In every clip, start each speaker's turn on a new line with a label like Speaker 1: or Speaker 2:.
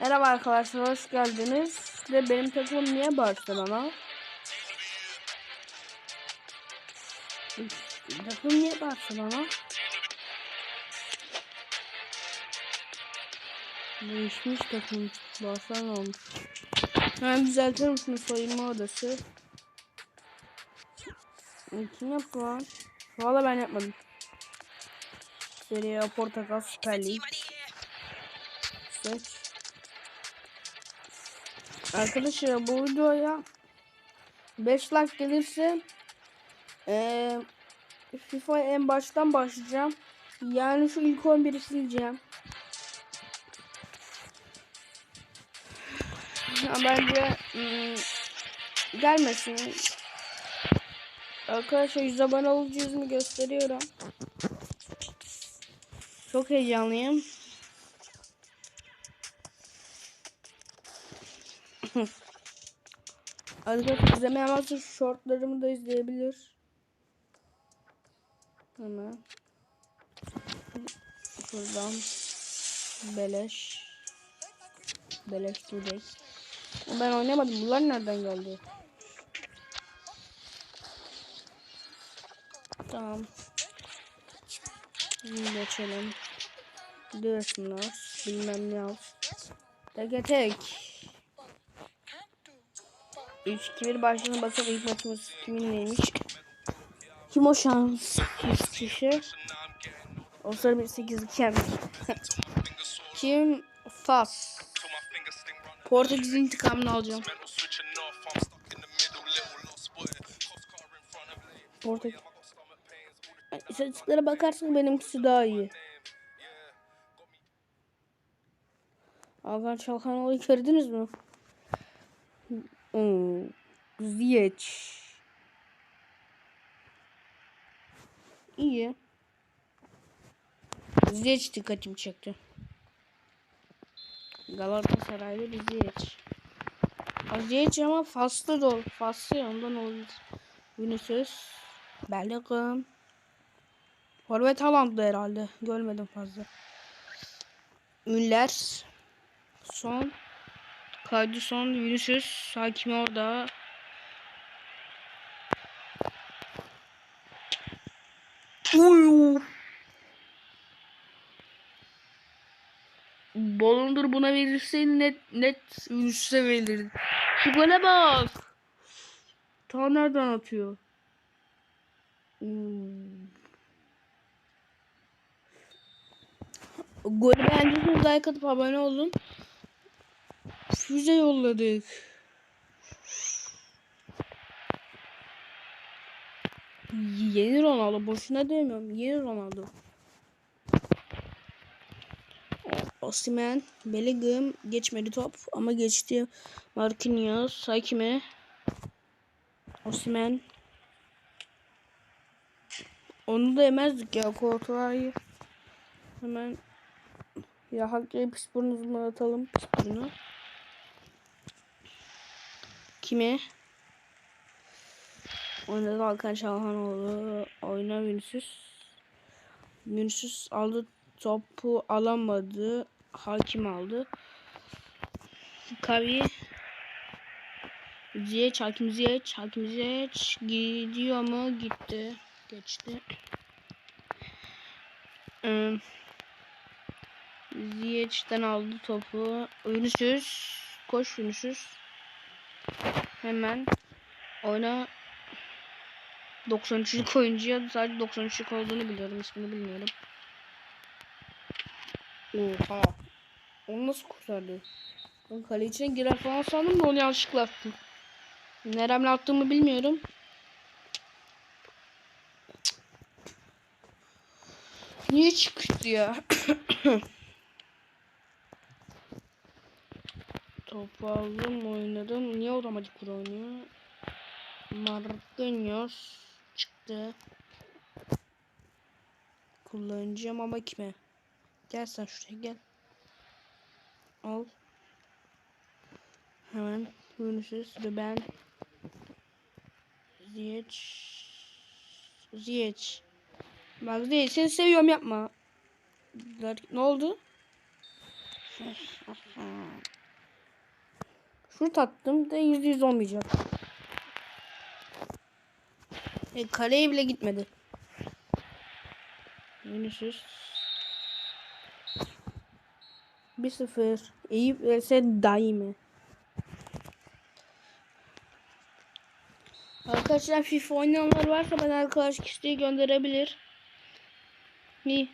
Speaker 1: Merhaba arkadaşlar hoş geldiniz. De benim takımım niye Barcelona? Takım niye Barcelona? Değişmiş takım. Barcelona olmuş. Hemen düzeltir misiniz soyunma odası? Kim yaptı lan? Valla ben yapmadım. Serie Portakal Süper Lig. Seç. Arkadaşlar bu videoya 5 like gelirse eee FIFA en baştan başlayacağım. Yani şu ilk 11'i sileceğim. Bence ım, gelmesin. Arkadaşlar 100 abone olunca yüzümü gösteriyorum. Çok heyecanlıyım. Arkadaşlar izlemeyen varsa shortlarımı da izleyebilir. Hemen. Şuradan. Beleş. Beleş direkt. Ben oynamadım. Bunlar nereden geldi? Tamam. Şimdi geçelim. Diyorsunlar. Bilmem ne al. Tek tek. 3-2-1 başlığına bakalım ilk maçımız kimin neymiş. Kim o şans kişi? O sarı bir 8-2 yemiş. Kim? Fas. Portekiz'in intikamını alacağım. Portekiz. İstatistiklere bakarsan benimkisi daha iyi. Hakan Çalhanoğlu'yu gördünüz mü? Hmm. Ziyech. İyi. Ziyech dikkatimi çekti. Galatasaray'da bir Ziyech. Ziyech ama faslı da ol. Faslı ondan olabilir. Vinicius. Bellingham. Forvet Haaland'dı herhalde. Görmedim fazla. Müller. Son. Kaydı son. Vinicius. Hakimi orada. Uy. Balondur buna verirse net net Vinicius'a verirdi. Şu gole bak. Ta nereden atıyor? Hmm. Golü beğendiyseniz like atıp abone olun. Füze yolladık. Yeni Ronaldo. Boşuna demiyorum. Yeni Ronaldo. Osimhen, Bellingham geçmedi top ama geçti. Marquinhos, Hakimi, Osimhen. Onu da yemezdik ya. Kortuayı hemen ya Hakkı'ya pis burnumuzdan atalım pis burnu. Kime? Oynadı Hakan Çalhanoğlu. Oyna Vinicius. Vinicius aldı topu alamadı. Hakim aldı. Kavi Ziyech, Hakim Ziyech, Hakim Ziyech gidiyor mu? Gitti. Geçti. Ee, Ziyech'ten aldı topu. Vinicius. Koş Vinicius. Hemen oyna 93'lük oyuncuya sadece 93'lük olduğunu biliyorum. ismini bilmiyorum. Oha. Onu nasıl kurtardı? Ben kale içine girer falan sandım da onu yanlışlıkla attım. Neremle attığımı bilmiyorum. Niye çıktı ya? Topu aldım oynadım. Niye otomatik kur oynuyor? Marquinhos çıktı. Kullanacağım ama kime? Gel sen şuraya gel. Al. Hemen Vinicius ve ben. Ziyech. Ziyech. Bak Ziyech seni seviyorum yapma. Ne oldu? Şut attım da yüzde yüz olmayacak. E, kaleye bile gitmedi. Vinicius. 1-0. Eyüp vs Daimi. Arkadaşlar FIFA oynayanlar varsa ben arkadaş isteği gönderebilir. İyi.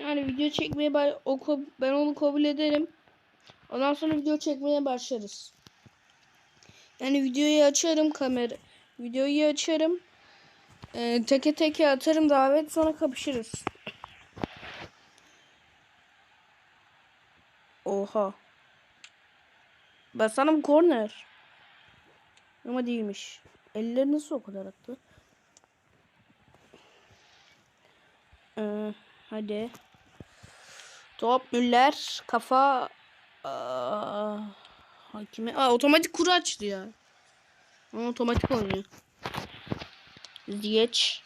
Speaker 1: Yani video çekmeye ben onu kabul ederim. Ondan sonra video çekmeye başlarız. Yani videoyu açarım kamera. Videoyu açarım. Ee, teke teke atarım davet sonra kapışırız. Oha. Basalım corner. Ama değilmiş. Elleri nasıl o kadar attı? Ee, hadi. Top Müller kafa Hakime. Aa, otomatik kuru açtı ya. Ama otomatik oynuyor. Ziyech.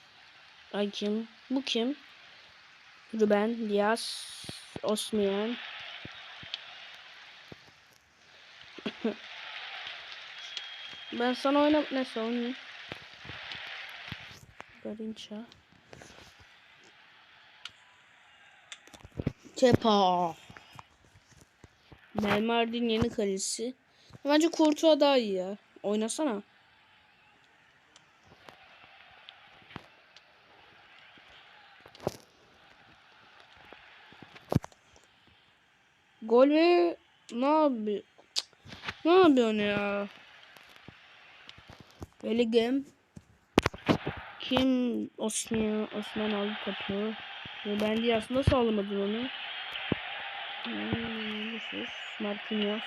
Speaker 1: Ay kim? Bu kim? Ruben Diaz. Osmian. ben sana oynam neyse oynayayım. Garinça. Kepa. Belmardin yeni kalesi. Bence Courtois daha iyi ya. Oynasana. Gol ve ne yapıyor? Ne yapıyorsun ya? Bellingham. Kim Osman Osman aldı topu. Ben diye aslında sağlamadım onu. Hmm, Marquinhos.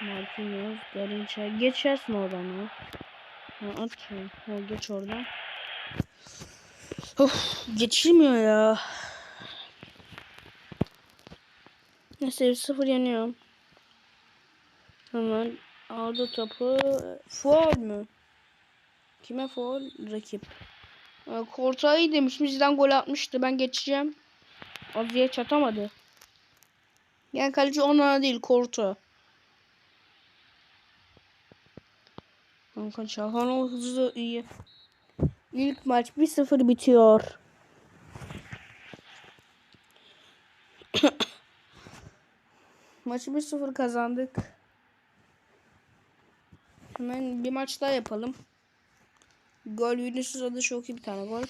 Speaker 1: Marquinhos, Garinça. Geçersin oradan ya. Ha, at şunu. Ha, geç oradan. Of, geçilmiyor ya. Neyse sıfır yeniyorum. Hemen aldı topu. Foul mü? Kime foul? Rakip. Korta iyi demiş. Bizden gol atmıştı. Ben geçeceğim. Aziye çatamadı. Yani kaleci ona değil Korta. Kanka Çalhanoğlu hızlı iyi. İlk maç 1-0 bitiyor. Maçı 1-0 kazandık. Hemen bir maç daha yapalım. Gol Vinicius adı çok iyi bir tane gol.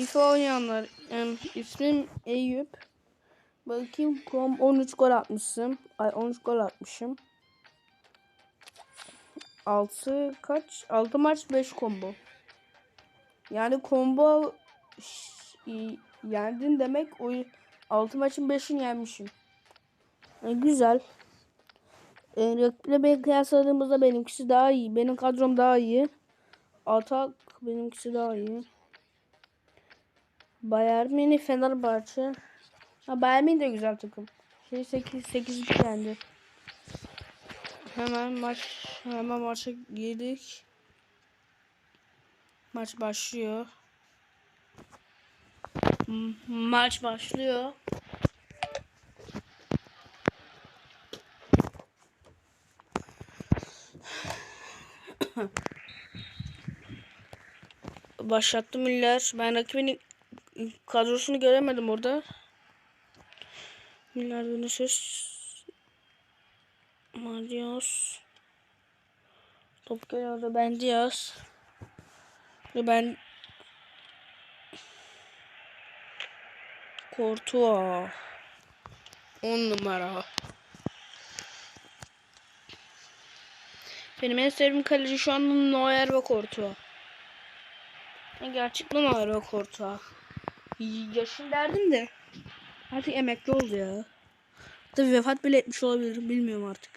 Speaker 1: FIFA oynayanlar ismim Eyüp. Bakayım kom 13 gol atmışım. Ay 13 gol atmışım. 6 kaç? 6 maç 5 combo. Yani combo yendin demek o 6 maçın 5'ini yenmişim. E, güzel. E, rakiple beni kıyasladığımızda benimkisi daha iyi. Benim kadrom daha iyi. Atak benimkisi daha iyi. Bayern Münih Fenerbahçe. Ha Bayern Münih de güzel takım. Şey 8 8 yendi. Hemen maç hemen maça girdik. Maç başlıyor. Maç başlıyor. Başlattı Müller. Ben rakibin kadrosunu göremedim orada. Müller Vinicius. Marios. Top geliyordu. Ben Diaz. Ve ben Courtois. 10 numara. Benim en sevdiğim kaleci şu an Neuer ve Courtois. Gerçekten Neuer ve Courtois. Yaşın derdim de. Artık emekli oldu ya. Tabi vefat bile etmiş olabilir. Bilmiyorum artık.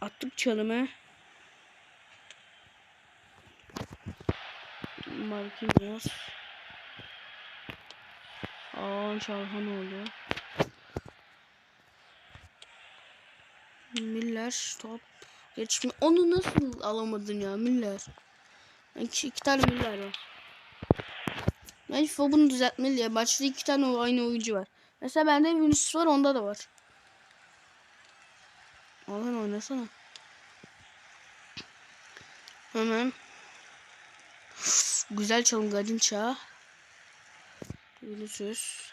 Speaker 1: Attık çalımı. Marquinhos. Aa Çalhan oldu. Müller top. Geçme. Onu nasıl alamadın ya Müller? İki, iki tane Müller var. Bence FIFA bunu düzeltmeli ya. Maçta iki tane aynı oyuncu var. Mesela bende Vinicius var onda da var. Alan oynasana. Hemen. Güzel çalım Gadinça. Vinicius.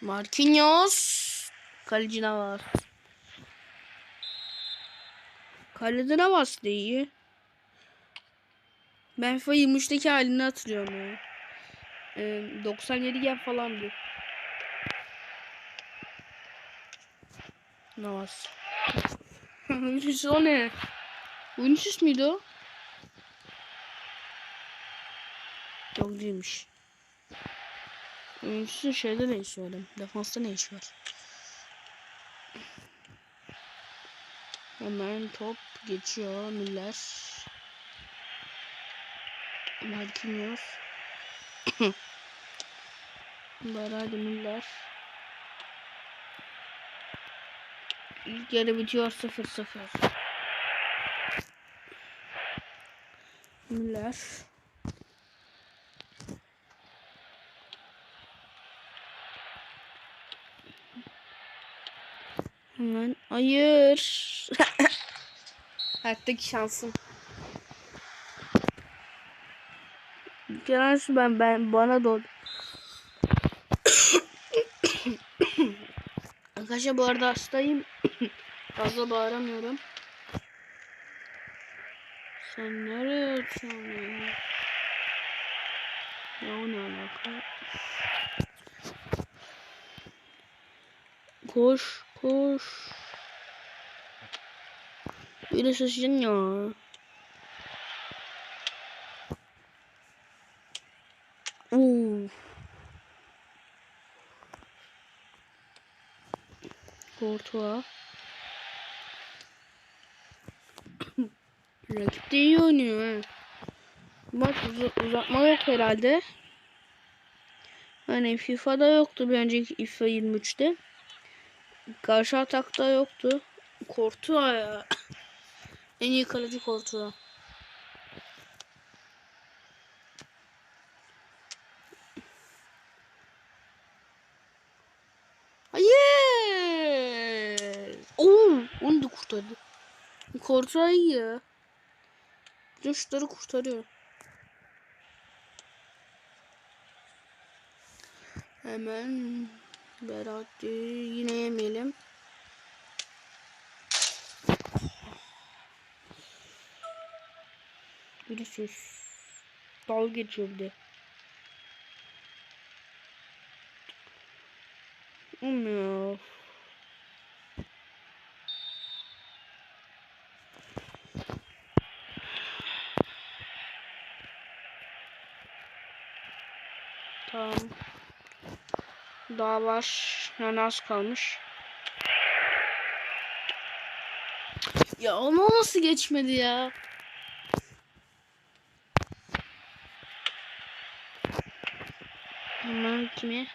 Speaker 1: Marquinhos. Kaleci Navas. Kalede Navas iyi. Ben FIFA 23'teki halini hatırlıyorum ya. Ee, 97 gen falandı. Navas. Vinicius o ne? Vinicius muydu o? Yok değilmiş. Vinicius'un şeyde ne işi var? Defansta ne işi var? Hemen top geçiyor Müller. Marquinhos. Baradi Müller. İlk yarı bitiyor 0-0. Müller. Hemen hayır. Hayattaki şansım. Genel ben ben bana doğdu. Arkadaşlar bu arada hastayım. Fazla bağıramıyorum. Sen nereye atıyorsun ya? O ne alaka? Koş, koş. Biri şaşırdın ya. Courtois. Rakip de iyi oynuyor. Maç uz- uzatma yok herhalde. Hani FIFA'da yoktu bir önceki FIFA 23'te. Karşı atakta yoktu. Courtois ya. en iyi kaleci Courtois. Hayır. Oo, onu da kurtardı. Ya. Bütün şutları kurtarıyor. Hemen Berat yine yemeyelim. Birisiz. Dalga geçiyor bir de. Tamam. Daha var. Yani az kalmış. Ya onu nasıl geçmedi ya? Hemen kime?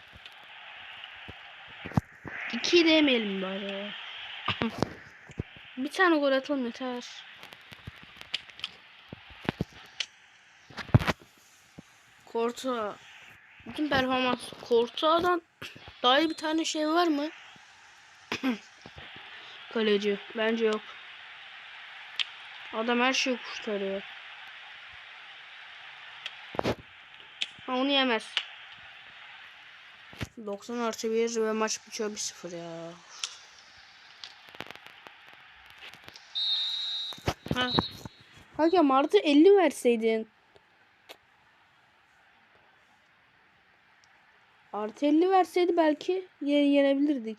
Speaker 1: İki demeyelim bari. Bir tane gol atalım yeter. Korta. Bütün performans Korta'dan daha iyi bir tane şey var mı? Kaleci. Bence yok. Adam her şeyi kurtarıyor. Ha onu yemez. 90 artı 1 ve maç bitiyor 1-0 ya. Ha. Hakem artı 50 verseydin. Artı 50 verseydi belki ye yenebilirdik.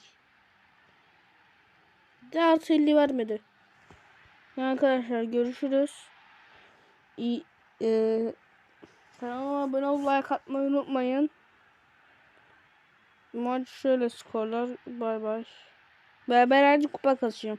Speaker 1: De artı 50 vermedi. Yani arkadaşlar görüşürüz. İyi, e, kanalıma abone ol, like atmayı unutmayın. Maç şöyle skorlar. Bay bay. Beraber kupa kasacağım.